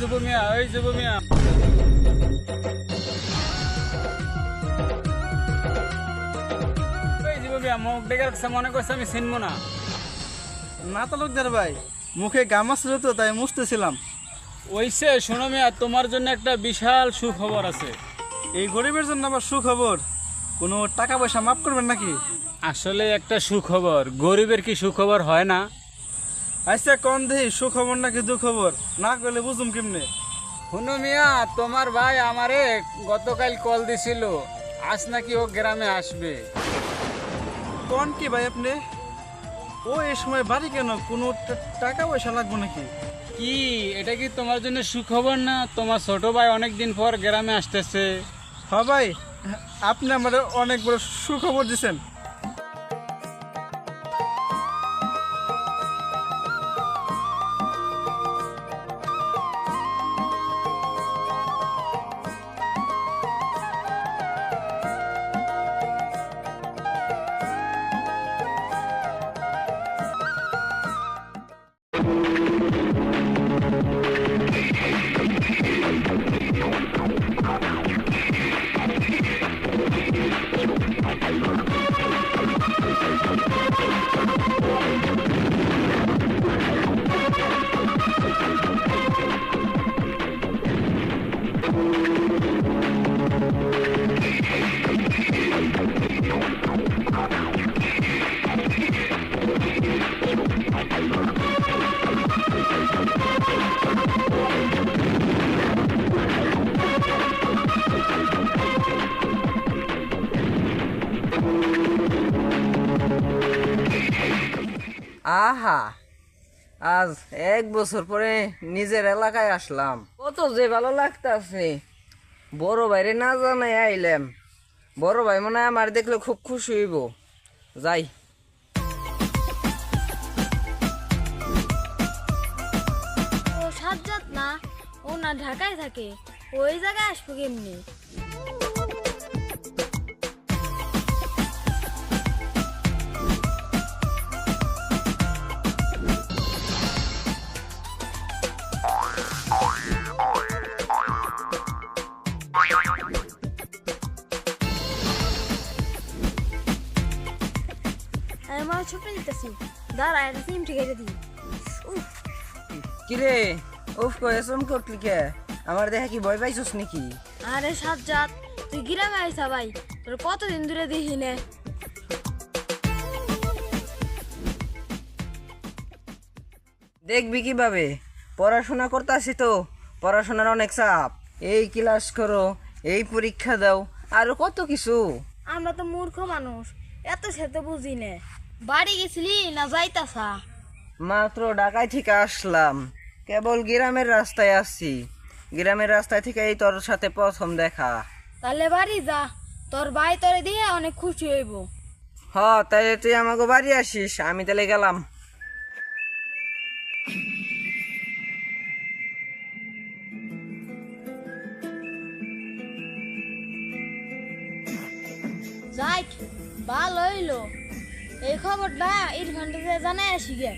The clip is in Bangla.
যুব মিয়া ওই যুব মিয়া। মুখ দেখে রাখছে মনে করছে আমি চিনবো না। না তালুকদার ভাই মুখে গামা তো তাই মুছতেছিলাম। ওইসে শোনো মিয়া তোমার জন্য একটা বিশাল সুখবর আছে। এই গরিবের জন্য আবার সুখবর? কোনো টাকা পয়সা মাফ করবেন নাকি? আসলে একটা সুখবর গরিবের কি সুখবর হয় না? আচ্ছা কন দেহি সুখবর নাকি দুখবর? না করলে বুঝুম কেমনে? শুনো মিয়া তোমার ভাই আমারে গতকাল কল দিছিল। আজ নাকি ও গ্রামে আসবে। কোন কি ভাই আপনি? ও এই সময় বাড়ি কেন? কোনো টাকা পয়সা লাগবে নাকি? কি এটা কি তোমার জন্য সুখবর না? তোমার ছোট ভাই অনেকদিন পর গ্রামে আসতেছে। হ ভাই আপনি আমাদের অনেক বড় সুখবর দিছেন। আহা, আজ এক বছর পরে নিজের এলাকায় আসলাম। কত যে ভালো লাগতাছে। বড় ভাইরে না জানাই আইলাম। বড় ভাই মনে হয় আমার দেখলে খুব খুশি হইব। যাই। না ও না ঢাকায় থাকে, ওই জায়গায় আসব কেমনি? আমার ছোট নিতেছি। দাঁড়া এটা সিম ঠিক আছে দিই। উফ। কিরে? উফ কয়ে চমকে উঠলি কে? আমার দেখা কি ভয় পাইছস নাকি? আরে সাজ্জাদ তুই গ্রামে আইসা ভাই। তোর কতদিন ধরে দেখি নে। দেখবি কীভাবে? পড়াশোনা করতেছি তো। পড়াশোনার অনেক চাপ। এই ক্লাস করো এই পরীক্ষা দাও আরও কত কিছু। আমরা তো মূর্খ মানুষ এত সে তো বুঝি নে। বাড়ি গেছিলি না যাইতাসা মাত্র ঢাকায় থেকে আসলাম। কেবল গ্রামের রাস্তায় আসছি গ্রামের রাস্তায় থেকে এই তোর সাথে প্রথম দেখা। তাহলে বাড়ি যা তোর ভাই তোরে দিয়ে অনেক খুশি হইব। হ তাহলে তুই আমাকে বাড়ি আসিস আমি তাহলে গেলাম। যাই ভালো হইল। এই খবরটা ইরফানটাতে জানাই আসি গে